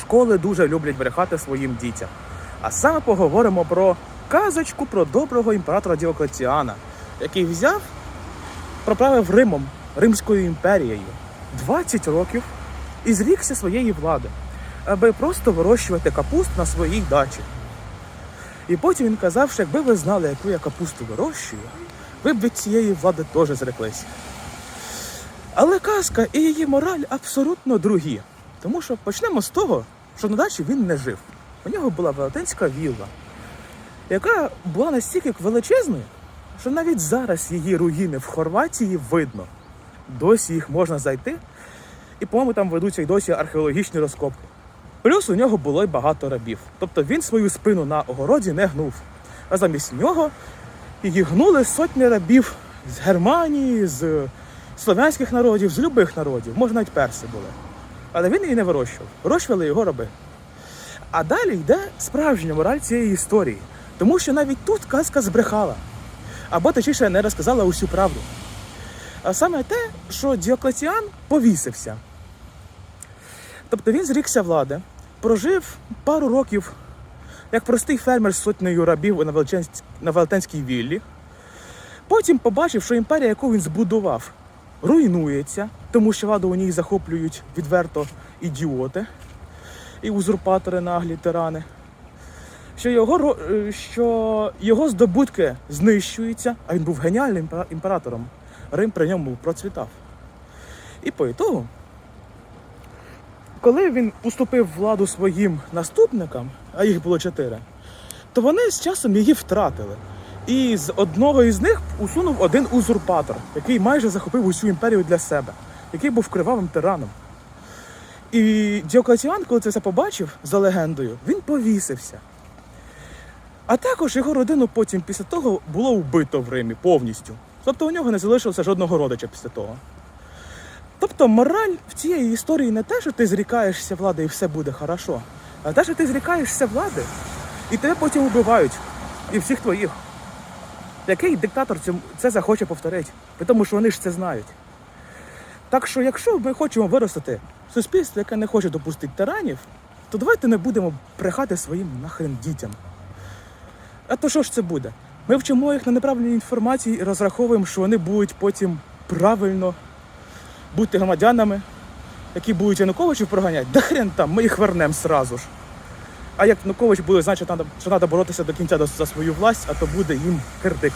Школи дуже люблять брехати своїм дітям. А саме поговоримо про казочку про доброго імператора Діоклетіана, який взяв, проправив Римом, Римською імперією 20 років і зрікся своєї влади, аби просто вирощувати капусту на своїй дачі. І потім він казав, що якби ви знали, яку я капусту вирощую, ви б від цієї влади теж зреклися. Але казка і її мораль абсолютно другі. Тому що почнемо з того, що на дачі він не жив. У нього була велетенська вілла, яка була настільки величезною, що навіть зараз її руїни в Хорватії видно. Досі їх можна зайти, і, по-моєму, там ведуться й досі археологічні розкопки. Плюс у нього було й багато рабів. Тобто він свою спину на огороді не гнув. А замість нього її гнули сотні рабів з Германії, з слов'янських народів, з любих народів, може навіть перси були. Але він її не вирощував. Вирощували його раби. А далі йде справжня мораль цієї історії. Тому що навіть тут казка збрехала. Або точніше не розказала усю правду. А саме те, що Діоклетіан повісився. Тобто він зрікся влади, прожив пару років як простий фермер з сотнею рабів на, Велетенській віллі. Потім побачив, що імперія, яку він збудував, руйнується, тому що владу у ній захоплюють відверто ідіоти і узурпатори наглі тирани. Що його, е, що його здобутки знищуються, а він був геніальним імператором. Рим при ньому процвітав. І по ітогу, коли він уступив владу своїм наступникам, а їх було чотири, то вони з часом її втратили. І з одного із них усунув один узурпатор, який майже захопив усю імперію для себе, який був кривавим тираном. І Діоклетіан, коли це все побачив за легендою, він повісився. А також його родину потім після того було вбито в Римі повністю. Тобто у нього не залишилося жодного родича після того. Тобто мораль в цієї історії не те, що ти зрікаєшся влади і все буде хорошо, а те, що ти зрікаєшся влади, і тебе потім вбивають, і всіх твоїх. Який диктатор це захоче повторити? Тому що вони ж це знають. Так що, якщо ми хочемо виростити суспільство, яке не хоче допустити тиранів, то давайте не будемо брехати своїм нахрен дітям. А то що ж це буде? Ми вчимо їх на неправильній інформації і розраховуємо, що вони будуть потім правильно бути громадянами, які будуть Януковичів проганяти. Да хрен там, ми їх вернемо сразу ж. А як Нукович буде знати, що треба боротися до кінця за свою власть, а то буде їм кирдик.